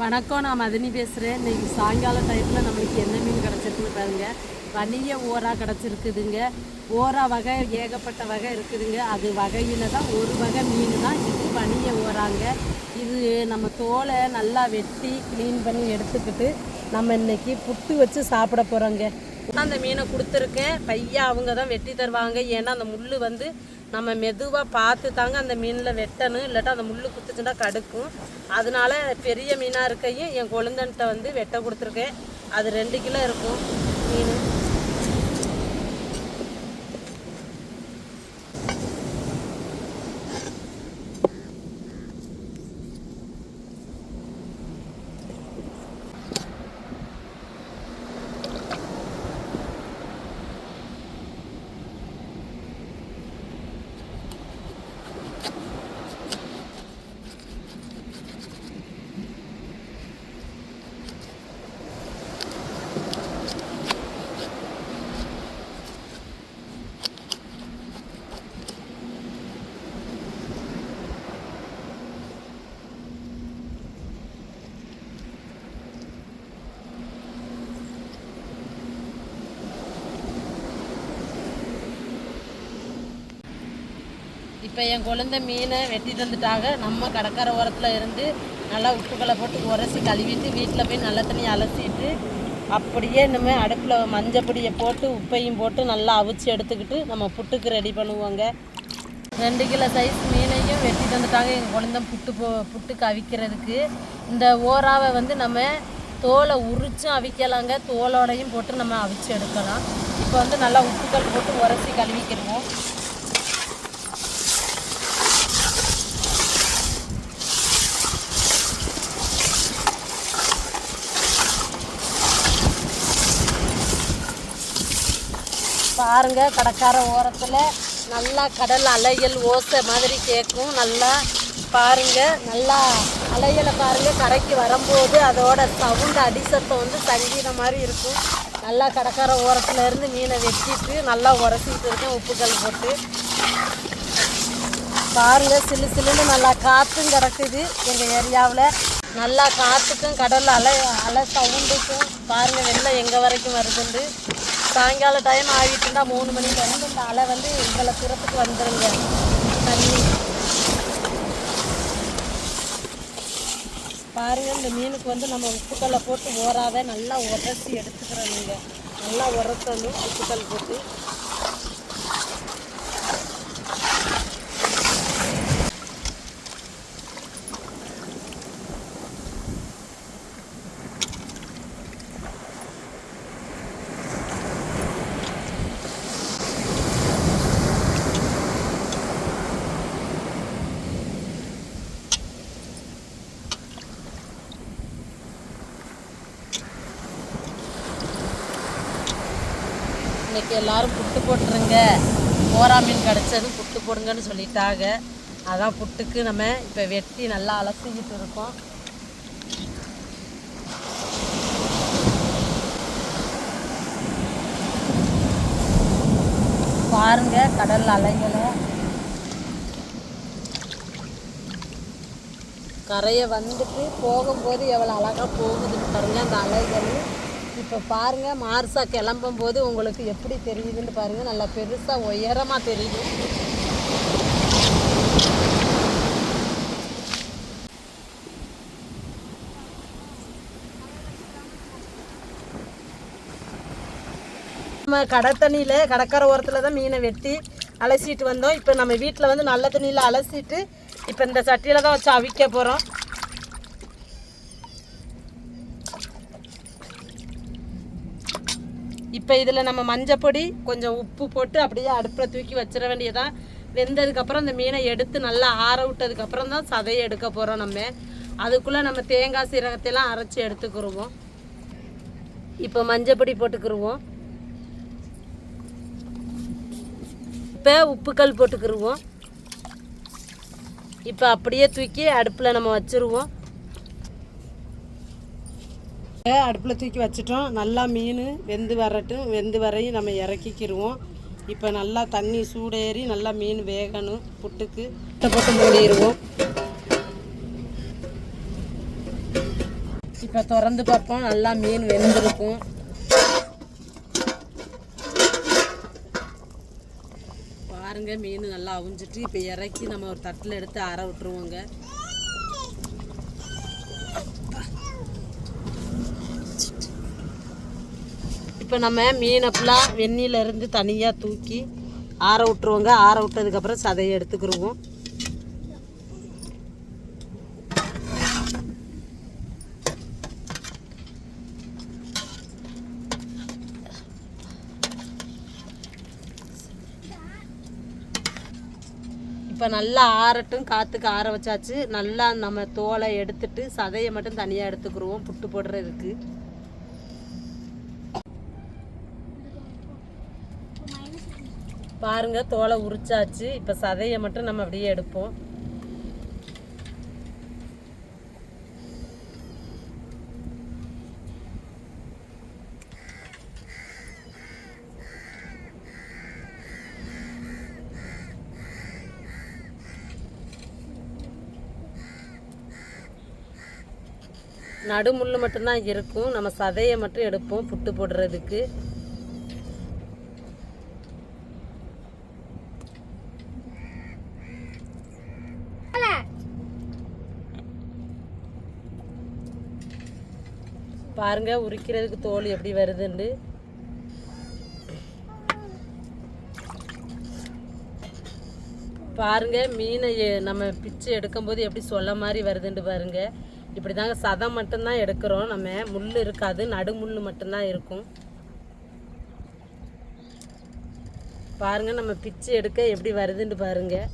வணக்கம் நான் மதினி பேசுகிறேன் இன்றைக்கி சாயங்காலம் டைத்தில் நம்மளுக்கு என்ன மீன் கிடச்சிருக்குன்னு பாருங்க. வணிக ஓரா கிடச்சிருக்குதுங்க. ஓரா வகை ஏகப்பட்ட வகை இருக்குதுங்க. அது வகையில் தான் ஒரு வகை மீன் தான் இது வணிக ஓராங்க. இது நம்ம தோலை நல்லா வெட்டி க்ளீன் பண்ணி எடுத்துக்கிட்டு நம்ம இன்னைக்கு புட்டு வச்சு சாப்பிட போகிறோங்க அந்த மீனை கொடுத்துருக்கேன். பையன் அவங்க தான் வெட்டி தருவாங்க. ஏன்னா அந்த முள் வந்து நம்ம மெதுவாக பார்த்து தாங்க அந்த மீனில் வெட்டணும். இல்லாட்டா அந்த முள் குத்துச்சுன்னா கடுக்கும். அதனால பெரிய மீனாக இருக்கையும் என் கொழுந்தன்ட்ட வந்து வெட்ட கொடுத்துருக்கேன். அது ரெண்டு கிலோ இருக்கும் மீன். இப்போ என் குழந்தை மீனை வெட்டி தந்துட்டாங்க நம்ம கடற்கரை ஓரத்தில் இருந்து நல்லா உப்புக்களை போட்டு உரசி கழுவிட்டு வீட்டில் போய் நல்ல தண்ணி அலசிட்டு அப்படியே இனிமேல் அடுப்பில் மஞ்சப்பொடியை போட்டு உப்பையும் போட்டு நல்லா அவிச்சு எடுத்துக்கிட்டு நம்ம புட்டுக்கு ரெடி பண்ணுவோங்க. ரெண்டு கிலோ சைஸ் மீனையும் வெட்டி தந்துட்டாங்க எங்கள் குழந்தை புட்டு போ புட்டுக்கு அவிக்கிறதுக்கு இந்த ஓராவை வந்து நம்ம தோலை உரிச்சும் அவிக்கலாங்க. தோலோடையும் போட்டு நம்ம அவிச்சு எடுக்கலாம். இப்போ வந்து நல்லா உப்புக்கள் போட்டு உரசி கழுவிக்கிடுவோம். பாருங்க கடற்கார ஓரத்தில் நல்லா கடல் அலைகள் ஓசை மாதிரி கேட்கும் நல்லா பாருங்க நல்லா அலைகளை பாருங்க. கரைக்கு வரும்போது அதோட சவுண்ட் அடிசத்தம் வந்து சங்கீதம் மாதிரி இருக்கும். நல்லா கடற்கரை ஓரத்துல இருந்து மீனை வெட்டிட்டு நல்லா உரசிட்டு இருக்கேன் உப்புக்கல் போட்டு. பாருங்க சிலு சிலுன்னு நல்லா காற்றும் கிடக்குது எங்கள் ஏரியாவில். நல்லா காற்றுக்கும் கடல் அலை அலை சவுண்டுக்கும் பாருங்க வெள்ளம் எங்கே வரைக்கும் வருதுண்டு சாயங்கால டைம் ஆகிட்டுண்டா மூணு மணிக்கு வந்து இந்த அலை வந்து எங்களை புறத்துக்கு வந்துடுங்க தண்ணி. பாருங்கள் இந்த மீனுக்கு வந்து நம்ம உப்புக்கல்லை போட்டு ஓராவே நல்லா உரசி எடுத்துக்கிறோம் நீங்கள் நல்லா உரத்தணும் உப்புக்கல் போட்டு. இன்னைக்கு எல்லாரும் புட்டு போட்டுருங்க. கோரா மீன் கிடச்சது புட்டு போடுங்கன்னு சொல்லிட்டாங்க. அதான் புட்டுக்கு நம்ம இப்போ வெட்டி நல்லா அலசிக்கிட்டு இருக்கோம். பாருங்க கடல் அலைகளை கரையை வந்துட்டு போகும்போது எவ்வளோ அழகாக போகுதுன்னு பாருங்கள் அந்த அலைகள். இப்போ பாருங்கள் மார்சா கிளம்பும் போது உங்களுக்கு எப்படி தெரியுதுன்னு பாருங்க. நல்லா பெருசாக உயரமாக தெரியுது. நம்ம கடத்தண்ணியில் கடற்கரை ஓரத்தில் தான் மீனை வெட்டி அலசிட்டு வந்தோம். இப்போ நம்ம வீட்டில் வந்து நல்ல தண்ணியில் அலசிட்டு இப்போ இந்த சட்டியில் தான் வச்சு அவிக்க போகிறோம் இப்போ இதில் நம்ம மஞ்சப்பொடி கொஞ்சம் உப்பு போட்டு அப்படியே அடுப்பில் தூக்கி வச்சிட வேண்டியதான் வெந்ததுக்கப்புறம் இந்த மீனை எடுத்து நல்லா ஆற விட்டதுக்கப்புறம் தான் சதையை எடுக்க போகிறோம் நம்ம. அதுக்குள்ளே நம்ம தேங்காய் சீரகத்தையெல்லாம் அரைச்சி எடுத்துக்கிடுவோம் இப்போ மஞ்சப்பொடி போட்டுக்கிடுவோம் இப்போ உப்புக்கல் போட்டுக்கிருவோம். இப்போ அப்படியே தூக்கி அடுப்பில் நம்ம வச்சுருவோம். அடுப்பில் தூக்கி வச்சிட்டோம். நல்லா மீன் வெந்து வரட்டும். வெந்து வரையும் நம்ம இறக்கிக்கிருவோம். இப்போ நல்லா தண்ணி சூடேறி நல்லா மீன் வேகணும். புட்டுக்கு முட்டை போட்டு மூடிடுவோம் இப்போ திறந்து பார்ப்போம். நல்லா மீன் வெந்திருக்கும். பாருங்க மீன் நல்லா அவிஞ்சிட்டு இப்போ இறக்கி நம்ம ஒரு தட்டில் எடுத்து அற விட்டுருவோங்க. இப்போ நம்ம மீனை ஃபுல்லாக இருந்து தனியாக தூக்கி ஆற விட்டுருவோங்க. ஆற விட்டதுக்கப்புறம் சதையை எடுத்துக்கிருவோம். இப்போ நல்லா ஆறட்டும் காற்றுக்கு ஆற வச்சாச்சு. நல்லா நம்ம தோலை எடுத்துட்டு சதையை மட்டும் தனியாக எடுத்துக்கிருவோம். புட்டு போடுறதுக்கு. பாருங்க தோலை உரிச்சாச்சு. இப்போ சதையை மட்டும் நம்ம அப்படியே எடுப்போம். நடுமுள்ளு மட்டும்தான் இருக்கும். நம்ம சதையை மட்டும் எடுப்போம் புட்டு போடுறதுக்கு. பாருங்க உரிக்கிறதுக்கு தோல் எப்படி வருதுண்டு பாருங்க மீனை நம்ம பிச்சு எடுக்கும்போது எப்படி சொல்ல மாதிரி வருதுண்டு பாருங்க. இப்படி தாங்க சதம் மட்டும்தான் எடுக்கிறோம். நம்ம முள் இருக்காது நடுமுள் மட்டும்தான் இருக்கும். பாருங்க நம்ம பிச்சு எடுக்க எப்படி வருதுன்னு பாருங்கள்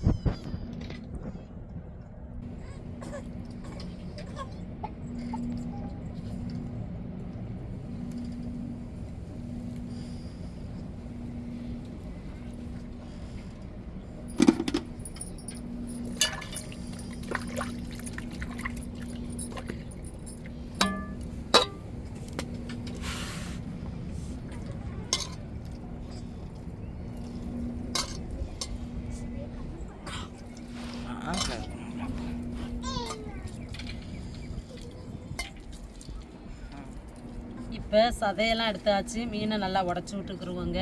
இப்போ சதையெல்லாம் எடுத்தாச்சு. மீனை நல்லா உடச்சி விட்டுக்குருவோங்க.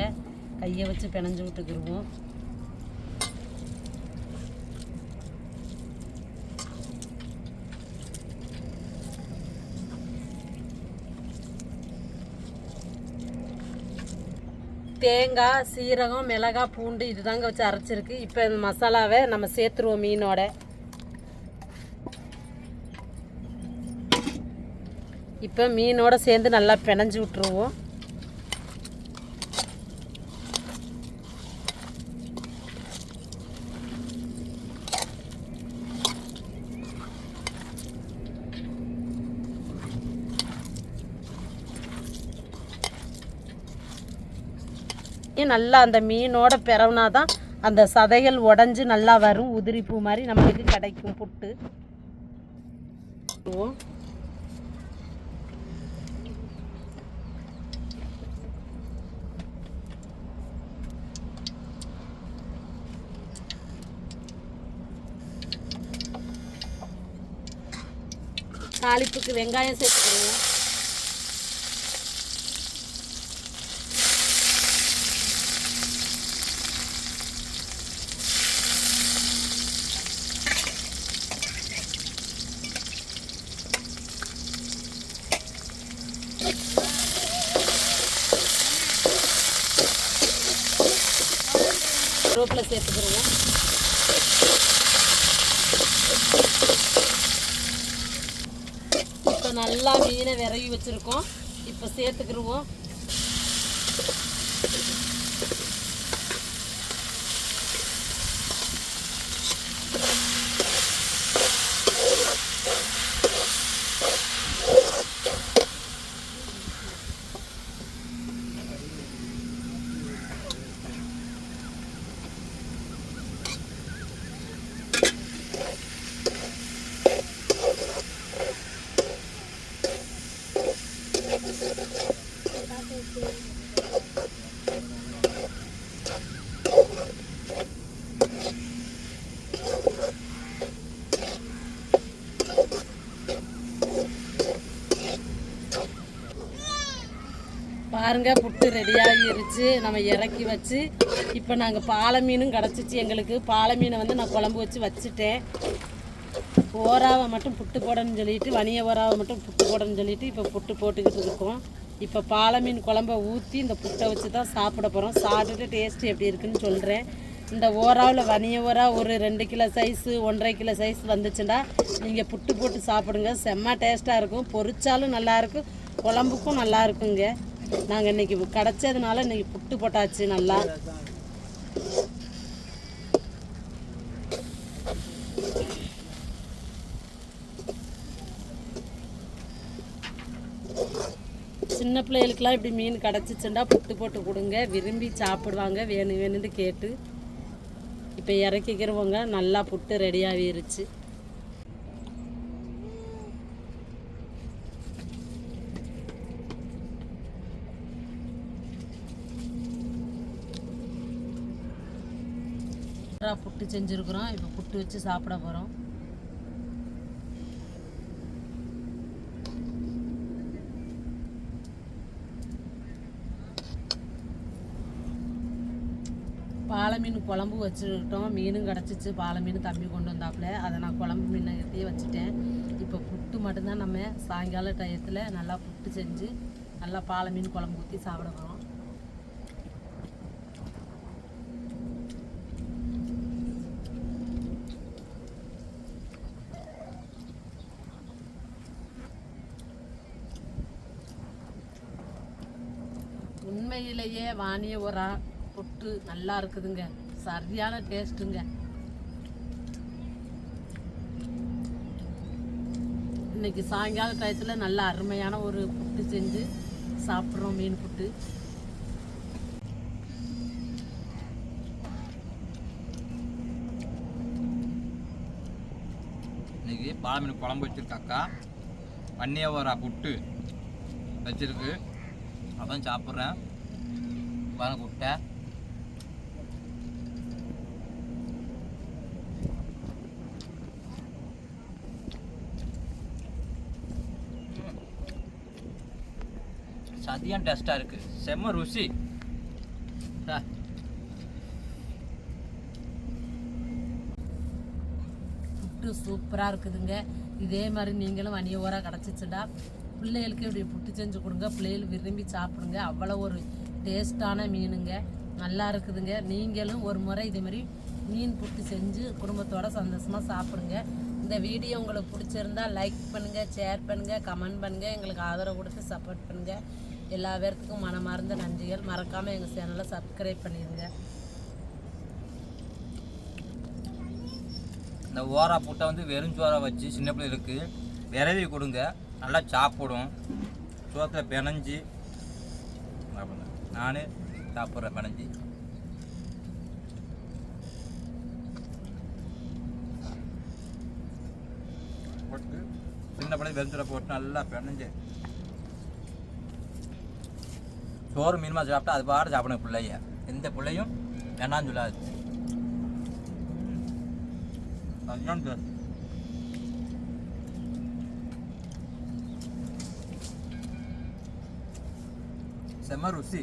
கையை வச்சு பிணைஞ்சு விட்டுக்குருவோம். தேங்காய் சீரகம் மிளகாய் பூண்டு இதுதாங்க வச்சு அரைச்சிருக்கு. இப்போ இந்த மசாலாவை நம்ம சேர்த்துருவோம் மீனோட. இப்போ மீனோட சேர்ந்து நல்லா பிணைஞ்சு விட்டுருவோம். நல்லா அந்த மீனோட பிறவுனா தான் அந்த சதைகள் உடஞ்சி நல்லா வரும். உதிரி பூ மாதிரி நம்மளுக்கு கிடைக்கும் புட்டு. தாளிப்புக்கு வெங்காயம் சேர்த்துக்கிறேன். நல்லா மீனை விரவி வச்சுருக்கோம். இப்போ சேர்த்துக்கிடுவோம். பாருங்க புட்டு ரெடியாகிருச்சு. நம்ம இறக்கி வச்சு இப்போ நாங்கள் பாலை மீனும் கிடச்சிச்சு எங்களுக்கு. பாலை மீனை வந்து நான் குழம்பு வச்சு வச்சுட்டேன். ஓராவை மட்டும் புட்டு போடணும்னு சொல்லிட்டு வணிய ஓராவை மட்டும் புட்டு போடணும்னு சொல்லிட்டு இப்போ புட்டு போட்டுக்கிட்டு இருக்கோம். இப்போ பாலை மீன் குழம்ப ஊற்றி இந்த புட்டை வச்சு தான் சாப்பிட போகிறோம் சாப்பிட்டுட்டு டேஸ்ட்டு எப்படி இருக்குன்னு சொல்கிறேன் இந்த ஓராவில் வணிய ஓரா ஒரு ரெண்டு கிலோ சைஸு ஒன்றரை கிலோ சைஸ் வந்துச்சுன்னா நீங்கள் புட்டு போட்டு சாப்பிடுங்க. செம்ம டேஸ்ட்டாக இருக்கும். பொரிச்சாலும் நல்லாயிருக்கும் குழம்புக்கும் நல்லா இருக்குங்க. நாங்கள் இன்னைக்கு கிடச்சதுனால இன்னைக்கு புட்டு போட்டாச்சு நல்லா. சின்ன பிள்ளைகளுக்கெல்லாம் இப்படி மீன் கிடச்சிச்சுண்டா புட்டு போட்டு கொடுங்க. விரும்பி சாப்பிடுவாங்க வேணும் வேணும்னு கேட்டு. இப்போ இறக்கிக்கிறவங்க நல்லா புட்டு ரெடியாகிருச்சு புட்டு செஞ்சுருக்குறோம். இப்போ புட்டு வச்சு சாப்பிட போகிறோம் பாலை மீன் குழம்பு வச்சுக்கிட்டோம். மீனும் கிடச்சிச்சு. பாலை மீன் தம்பி கொண்டு வந்தாப்புல. அதை நான் குழம்பு மீனை வச்சுட்டேன். இப்போ புட்டு மட்டும்தான் நம்ம சாயங்கால டயத்தில் நல்லா புட்டு செஞ்சு நல்லா பாலை மீன் குழம்பு ஊற்றி சாப்பிட போகிறோம் உண்மையிலேயே வாணிய உரா புட்டு நல்லா இருக்குதுங்க. சரியான டேஸ்ட்டுங்க. இன்னைக்கு சாயங்கால டயத்தில் நல்ல அருமையான ஒரு புட்டு செஞ்சு சாப்பிட்றோம் மீன் புட்டு. இன்னைக்கு பாலமீன் குழம்பு வச்சிருக்காக்கா வன்னியவரா புட்டு வச்சுருக்கு. அதான் சாப்பிட்றேன். பாருங்க குட்டை. சதியம் டேஸ்ட்டாக இருக்கு. செம்ம ருசி. புட்டு சூப்பராக இருக்குதுங்க. இதே மாதிரி நீங்களும் வணிகோராக கிடச்சிச்சுடா பிள்ளைகளுக்கு இப்படி புட்டு செஞ்சு கொடுங்க. பிள்ளைகள் விரும்பி சாப்பிடுங்க. அவ்வளோ ஒரு டேஸ்டான மீனுங்க. நல்லா இருக்குதுங்க. நீங்களும் ஒரு முறை இதே மாதிரி மீன் புட்டு செஞ்சு குடும்பத்தோட சந்தோஷமாக சாப்பிடுங்க. இந்த வீடியோ உங்களுக்கு பிடிச்சிருந்தா லைக் பண்ணுங்கள் ஷேர் பண்ணுங்கள் கமெண்ட் பண்ணுங்கள் எங்களுக்கு ஆதரவு கொடுத்து சப்போர்ட் பண்ணுங்கள் எல்லா பேர்த்துக்கும் மனமார்ந்த நன்றிகள். மறக்காமல் எங்கள் சேனலை சப்ஸ்கிரைப் பண்ணிடுங்க இந்த ஓரா புட்டை வந்து வெறும் சோறை வச்சு சின்ன பிள்ளைகளுக்கு விரவி கொடுங்க. நல்லா சாப்பிடும். சோத்தில் பிணைஞ்சு நான் சாப்பிட்றேன் பிணைஞ்சு போட்டு சின்ன பிள்ளை வெறும் சோறை போட்டு நல்லா பிணைஞ்சு சோறு மீன்மா சாப்பிட்டா அது பாடு சாப்பிடணும் பிள்ளைய எந்த பிள்ளையும் வேணான்னு சொல்லாது அதுதான் best. செம்ம ருசி